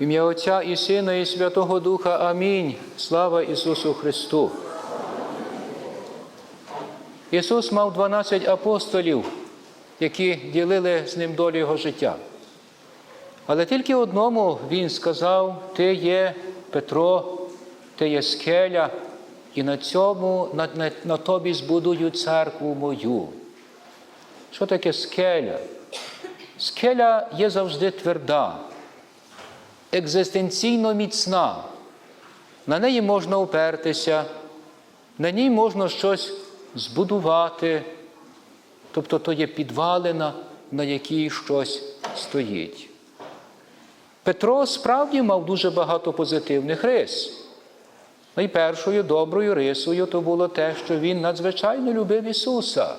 Ім'я Отця і Сина, і Святого Духа. Амінь. Слава Ісусу Христу. Ісус мав 12 апостолів, які ділили з ним долю його життя. Але тільки одному Він сказав: Ти є Петро, ти є скеля, і на цьому, на, на, на тобі збудую церкву мою. Що таке скеля? Скеля є завжди тверда, екзистенційно міцна. На неї можна опертися, на ній можна щось збудувати, тобто то є підвалина, на якій щось стоїть. Петро справді мав дуже багато позитивних рис. Найпершою доброю рисою то було те, що він надзвичайно любив Ісуса.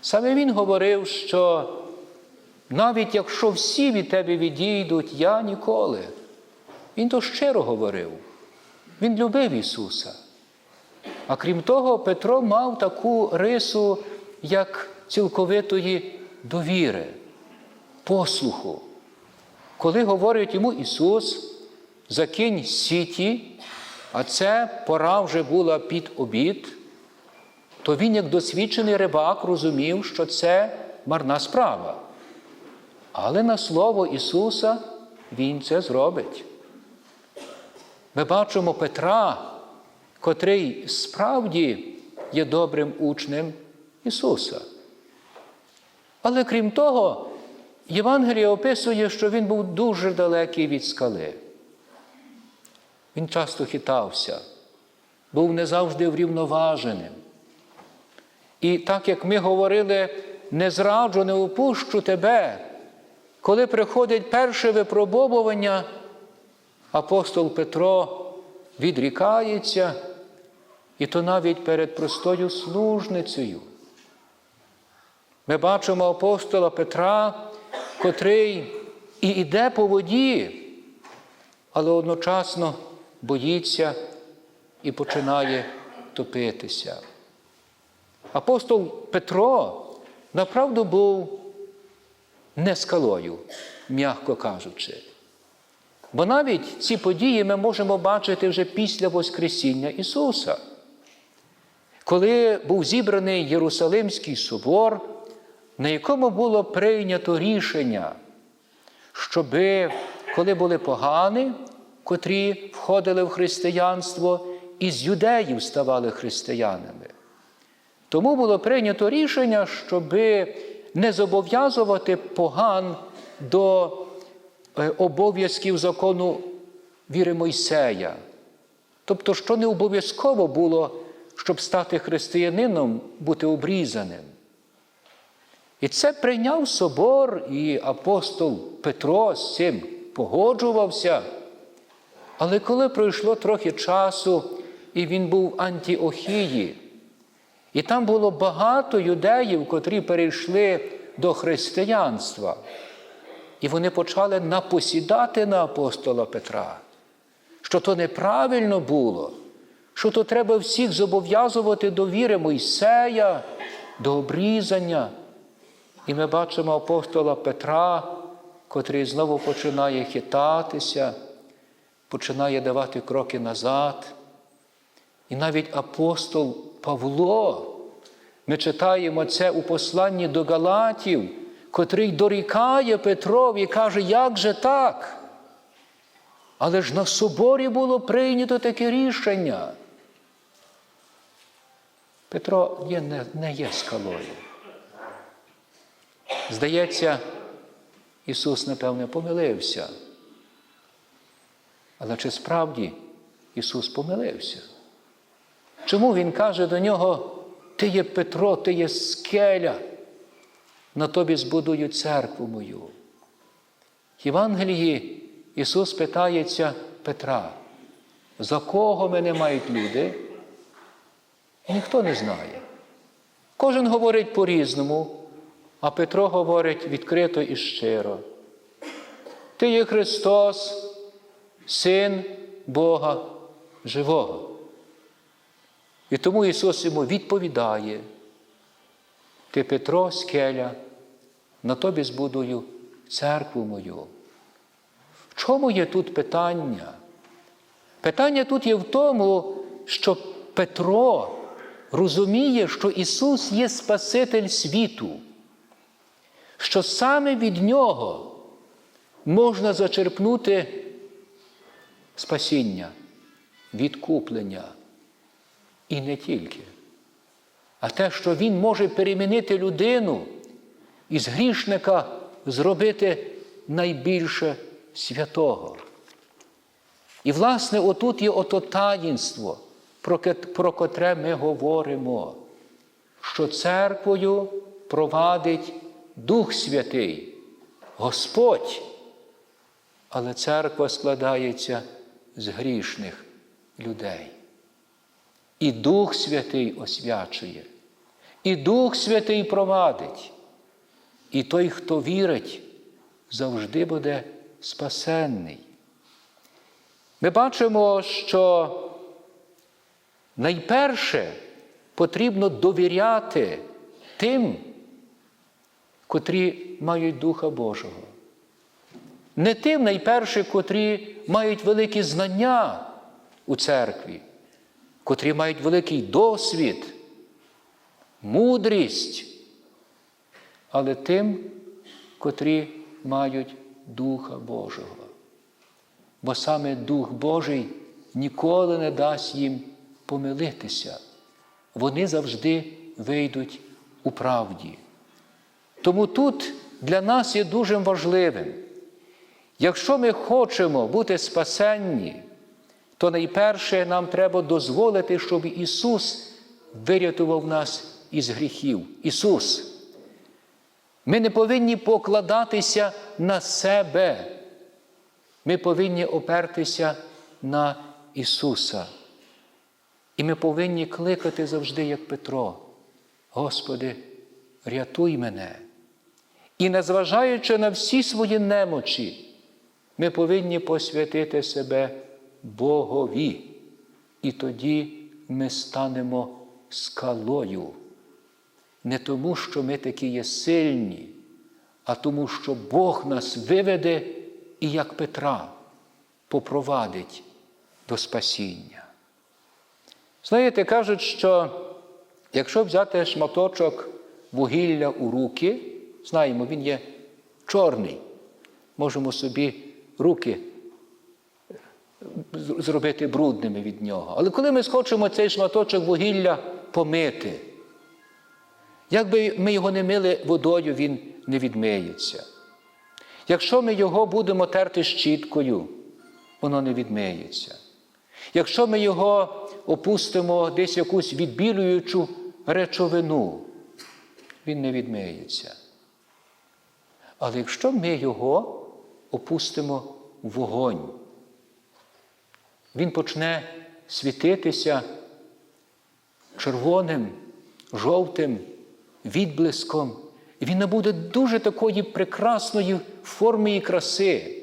Саме Він говорив, що навіть якщо всі від тебе відійдуть, я ніколи. Він то щиро говорив. Він любив Ісуса. А крім того, Петро мав таку рису, як цілковитої довіри, послуху. Коли говорить йому Ісус, закинь сіті, а це пора вже була під обід, то він, як досвідчений рибак, розумів, що це марна справа. Але на слово Ісуса Він це зробить. Ми бачимо Петра, котрий справді є добрим учнем Ісуса. Але крім того, Євангеліє описує, що він був дуже далекий від скали. Він часто хитався, був не завжди врівноваженим. І так як ми говорили, не зраджу, не опущу тебе, коли приходить перше випробовування, апостол Петро відрікається, і то навіть перед простою служницею. Ми бачимо апостола Петра, котрий і йде по воді, але одночасно боїться і починає топитися. Апостол Петро направду був не скалою, м'яко кажучи. Бо навіть ці події ми можемо бачити вже після Воскресіння Ісуса. Коли був зібраний Єрусалимський собор, на якому було прийнято рішення, щоби, коли були погани, котрі входили в християнство, із юдеїв ставали християнами. Тому було прийнято рішення, щоби не зобов'язувати поган до е, обов'язків закону віри Мойсея. Тобто, що не обов'язково було, щоб стати християнином, бути обрізаним. І це прийняв собор, і апостол Петро з цим погоджувався. Але коли пройшло трохи часу, і він був в Антіохії, і там було багато юдеїв, котрі перейшли до християнства, і вони почали напосідати на апостола Петра, що то неправильно було, що то треба всіх зобов'язувати до віри Мойсея, до обрізання. І ми бачимо апостола Петра, котрий знову починає хитатися, починає давати кроки назад. І навіть апостол Павло, ми читаємо це у посланні до Галатів, котрий дорікає Петрові і каже, як же так? Але ж на соборі було прийнято таке рішення. Петро є, не, не є скалою. Здається, Ісус, напевне, помилився. Але чи справді Ісус помилився? Чому Він каже до нього, ти є Петро, ти є скеля, на тобі збудую церкву мою? В Євангелії Ісус питається Петра, за кого мене мають люди? Ніхто не знає. Кожен говорить по-різному, а Петро говорить відкрито і щиро. Ти є Христос, Син Бога живого. І тому Ісус йому відповідає: Ти Петро, скеля, на тобі збудую церкву мою. В чому є тут питання? Питання тут є в тому, що Петро розуміє, що Ісус є Спаситель світу, що саме від Нього можна зачерпнути спасіння, відкуплення. І не тільки, а те, що Він може перемінити людину із грішника зробити найбільше святого. І, власне, отут є ото таїнство, про котре ми говоримо, що церквою провадить Дух Святий, Господь. Але церква складається з грішних людей. І Дух Святий освячує, і Дух Святий провадить. І той, хто вірить, завжди буде спасенний. Ми бачимо, що найперше потрібно довіряти тим, котрі мають Духа Божого. Не тим найперше, котрі мають великі знання у церкві, котрі мають великий досвід, мудрість, але тим, котрі мають Духа Божого. Бо саме Дух Божий ніколи не дасть їм помилитися. Вони завжди вийдуть у правді. Тому тут для нас є дуже важливим. Якщо ми хочемо бути спасенні, то найперше нам треба дозволити, щоб Ісус вирятував нас із гріхів. Ісус. Ми не повинні покладатися на себе. Ми повинні опертися на Ісуса. І ми повинні кликати завжди, як Петро. Господи, рятуй мене. І незважаючи на всі свої немочі, ми повинні посвятити себе Богові. І тоді ми станемо скалою. Не тому, що ми такі є сильні, а тому, що Бог нас виведе і, як Петра, попровадить до спасіння. Знаєте, кажуть, що якщо взяти шматочок вугілля у руки, знаємо, він є чорний, можемо собі руки зробити брудними від нього. Але коли ми схочемо цей шматочок вугілля помити, як би ми його не мили водою, він не відмиється. Якщо ми його будемо терти щіткою, воно не відмиється. Якщо ми його опустимо десь якусь відбілюючу речовину, він не відмиється. Але якщо ми його опустимо в вогонь, він почне світитися червоним, жовтим відблиском. І він набуде дуже такої прекрасної форми і краси.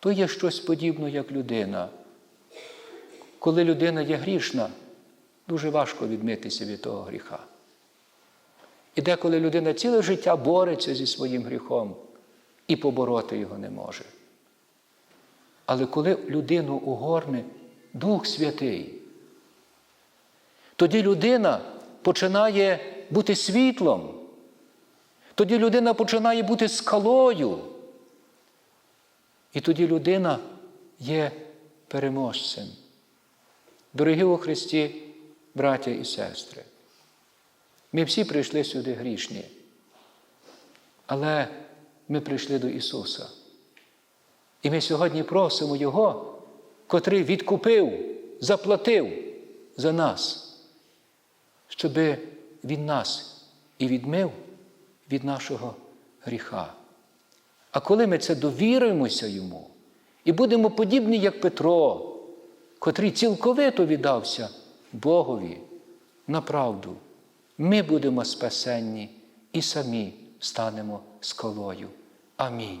То є щось подібне, як людина. Коли людина є грішна, дуже важко відмитися від того гріха. І деколи людина ціле життя бореться зі своїм гріхом і побороти його не може. Але коли людину огорне Дух Святий, тоді людина починає бути світлом, тоді людина починає бути скалою. І тоді людина є переможцем. Дорогі у Христі, браття і сестри, ми всі прийшли сюди грішні, але ми прийшли до Ісуса. І ми сьогодні просимо Його, котрий відкупив, заплатив за нас, щоб Він нас і відмив від нашого гріха. А коли ми це довіримося йому і будемо подібні, як Петро, котрий цілковито віддався Богові на правду, ми будемо спасенні і самі станемо скалою. Амінь.